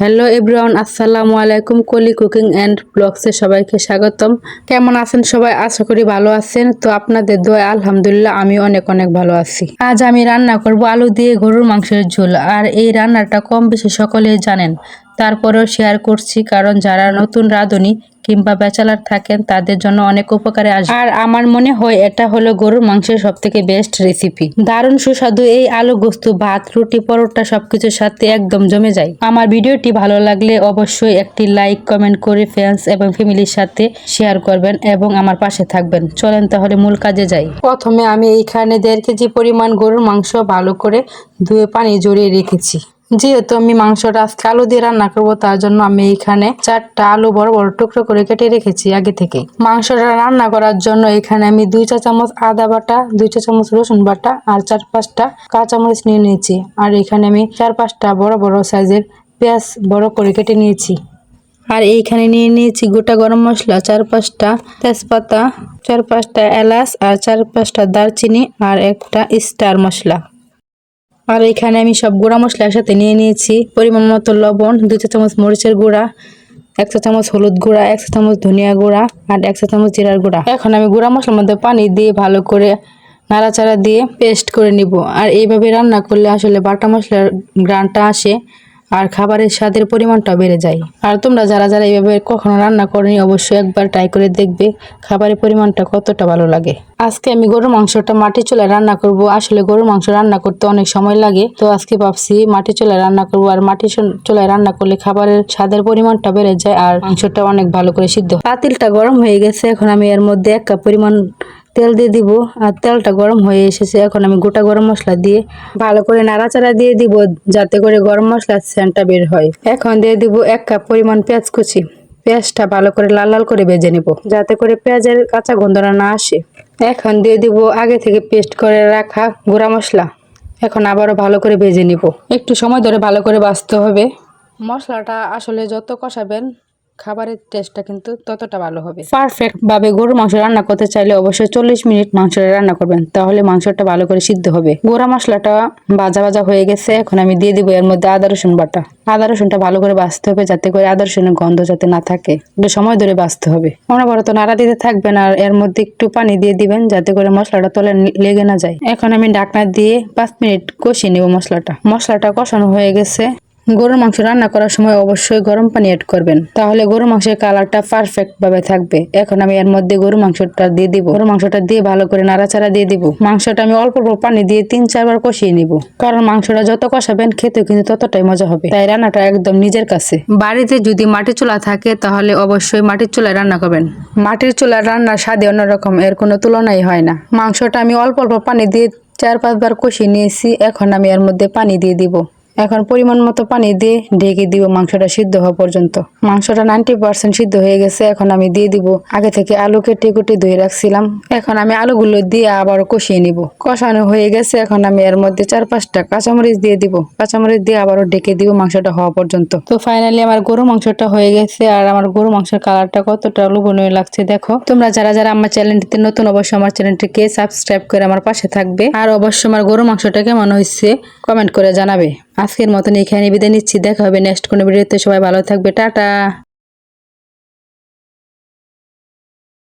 Hello everyone আসসালামু আলাইকুম কলি কুকিং অ্যান্ড ব্লগসে সবাইকে স্বাগতম। কেমন আছেন সবাই? আশা করি ভালো আছেন। তো আপনাদের দোয়া আলহামদুলিল্লাহ আমি অনেক অনেক ভালো আছি। আজ আমি রান্না করব আলু দিয়ে গরুর মাংসের ঝোল। আর এই রান্নাটা কম বেশি সকলেই জানেন। তারপরেও শেয়ার করছি, কারণ যারা নতুন রাঁধুনি কিংবা ব্যাচেলার থাকেন, তাদের জন্য অনেক উপকারে আসবে। আর আমার মনে হয় এটা হলো গরুর মাংসের সব থেকে বেস্ট রেসিপি দারুণ সুস্বাদু এই আলু গোস্ত, ভাত, রুটি, পরোটা সবকিছুর সাথে একদম জমে যায়। আমার ভিডিওটি ভালো লাগলে অবশ্যই একটি লাইক কমেন্ট করে ফ্রেন্ডস এবং ফ্যামিলির সাথে শেয়ার করবেন এবং আমার পাশে থাকবেন। চলেন তাহলে মূল কাজে যাই। প্রথমে আমি এইখানে দেড় কেজি পরিমাণ গরুর মাংস ভালো করে ধুয়ে পানি জড়িয়ে রেখেছি। যেহেতু আমি মাংসটা আজকে আলু দিয়ে রান্না করব, তার জন্য আমি এখানে চারটা আলু বড় বড় টুকরো করে কেটে রেখেছি আগে থেকে মাংসটা রান্না করার জন্য এখানে আমি দুই চা চামচ আদা বাটা, দুই চা চামচ রসুন বাটা আর চার পাঁচটা কাঁচামরিচ নিয়ে নিয়েছি। আর এখানে আমি চার পাঁচটা বড় বড় সাইজের পেঁয়াজ বড় করে কেটে নিয়েছি। আর এইখানে নিয়ে নিয়েছি গোটা গরম মশলা, চার পাঁচটা তেজপাতা, চার পাঁচটা এলাচ আর চার পাঁচটা দারচিনি আর একটা স্টার মশলা। আর এখানে আমি সব গুঁড়া মশলা একসাথে নিয়ে নিয়েছি। পরিমাণ মতো লবণ, দুই চা চামচ মরিচের গুঁড়া, এক চা চামচ হলুদ গুঁড়া, এক চা চামচ ধনিয়া গুঁড়া আর এক চা চামচ জিরার গুঁড়া। এখন আমি গুঁড়া মশলার মধ্যে পানি দিয়ে ভালো করে নাড়াচাড়া দিয়ে পেস্ট করে নিব। আর এইভাবে রান্না করলে আসলে বাটা মশলার গ্রানটা আসে। আর খাবারের স্বাদের পরিমাণটা বেড়ে যায়। আর তোমরা যারা যারা এইভাবে কখনো রান্না করনি, অবশ্যই একবার ট্রাই করে দেখবে খাবারের পরিমাণটা কতটা ভালো লাগে। আজকে আমি গরুর মাংসটা মাটি চুলায় রান্না করব। আসলে গরুর মাংস রান্না করতে অনেক সময় লাগে। তো আজকে ভাবছি মাটি চুলায় রান্না করব। আর মাটি চুল- চুলায় রান্না করলে খাবারের স্বাদের পরিমাণটা বেড়ে যায় আর মাংসটা অনেক ভালো করে সিদ্ধ। পাতিলটা গরম হয়ে গেছে। এখন আমি এর মধ্যে এক কাপ পরিমাণ তেল দিয়ে দিব আর তেলটা গরম হয়ে এসেছে। এখন আমি গোটা গরম মশলা দিয়ে ভালো করে নাড়াচাড়া দিয়ে দিব যাতে করে গরম মশলার সেন্টটা বের হয়। এখন দিয়ে দিব এক কাপ পরিমাণ পেঁয়াজ কুচি। পেঁয়াজটা ভালো করে লাল লাল করে ভেজে নিব যাতে করে পেঁয়াজের কাঁচা গন্ধটা না আসে। এখন দিয়ে দিব আগে থেকে পেস্ট করে রাখা গুঁড়া মশলা। এখন আবারও ভালো করে ভেজে নিব। একটু সময় ধরে ভালো করে বাছতে হবে। মশলাটা আসলে যত কষাবেন খাবারের টেস্টটা কিন্তু ততটা ভালো হবে। পারফেক্ট ভাবে গরুর মাংস রান্না করতে চাইলে অবশ্যই চল্লিশ মিনিট মাংসটা রান্না করবেন। তাহলে মাংসটা ভালো করে সিদ্ধ হবে। গোড়া মশলাটা ভাজা ভাজা হয়ে গেছে। এখন আমি দিয়ে দিব এর মধ্যে আদা, রসুন বাটা। আদা, রসুনটা ভালো করে বাঁচতে হবে যাতে করে আদা, রসুনের গন্ধ যাতে না থাকে। একটু সময় ধরে বাঁচতে হবে। অনবরত নাড়া দিতে থাকবেন আর এর মধ্যে একটু পানি দিয়ে দিবেন যাতে করে মশলাটা তলে লেগে না যায়। এখন আমি ঢাকনা দিয়ে পাঁচ মিনিট কষিয়ে নিব মশলাটা। মশলাটা কষানো হয়ে গেছে। গরুর মাংস রান্না করার সময় অবশ্যই গরম পানি অ্যাড করবেন। তাহলে গরুর মাংসের কালারটা পারফেক্ট ভাবে থাকবে। এখন আমি এর মধ্যে গরুর মাংসটা দিয়ে দিব। গরুর মাংসটা দিয়ে ভালো করে নাড়াচাড়া দিয়ে দিব। মাংসটা আমি অল্প অল্প পানি দিয়ে তিন, চারবার কষিয়ে নিব। কারণ মাংসটা যত কষাবেন খেতে কিন্তু ততটাই মজা হবে। তাই রান্নাটা একদম নিজের কাছে। বাড়িতে যদি মাটির চুলা থাকে তাহলে অবশ্যই মাটির চুলায় রান্না করবেন। মাটির চুলার রান্নার স্বাদে অন্যরকম, এর কোনো তুলনাই হয় না। মাংসটা আমি অল্প অল্প পানি দিয়ে চার, পাঁচবার কষিয়ে নিয়েছি। এখন আমি এর মধ্যে পানি দিয়ে দিব। এখন পরিমাণ মতো পানি দিয়ে ঢেকে দিব মাংসটা সিদ্ধ হওয়া পর্যন্ত। মাংসটা নাইনটি পার্সেন্ট সিদ্ধ হয়ে গেছে, এখন আমি দিয়ে দিব। আগে থেকে আলু কেটে কুটে ধুয়ে রাখছিলাম। এখন আমি আলুগুলো দিয়ে আবারও কষিয়ে নিব। কষানো হয়ে গেছে, এখন আমি এর মধ্যে চার পাঁচটা কাঁচামরিচ দিয়ে দিব। কাঁচামরিচ দিয়ে আবারও ঢেকে দিব মাংসটা হওয়া পর্যন্ত। তো ফাইনালি আমার গরু মাংসটা হয়ে গেছে, আর আমার গরু মাংসের কালারটা কতটা লোভনীয় লাগছে দেখো। তোমরা যারা যারা আমার চ্যানেলটিতে নতুন, অবশ্যই আমার চ্যানেলটিকে সাবস্ক্রাইব করে আমার পাশে থাকবে। আর অবশ্যই আমার গরু মাংসটা কেমন হয়েছে কমেন্ট করে জানাবে। আজকের মতন এখানে বিদায় নিচ্ছি। দেখা হবে নেক্সট কোনো ভিডিওতে সবাই ভালো থাকবে। টাটা।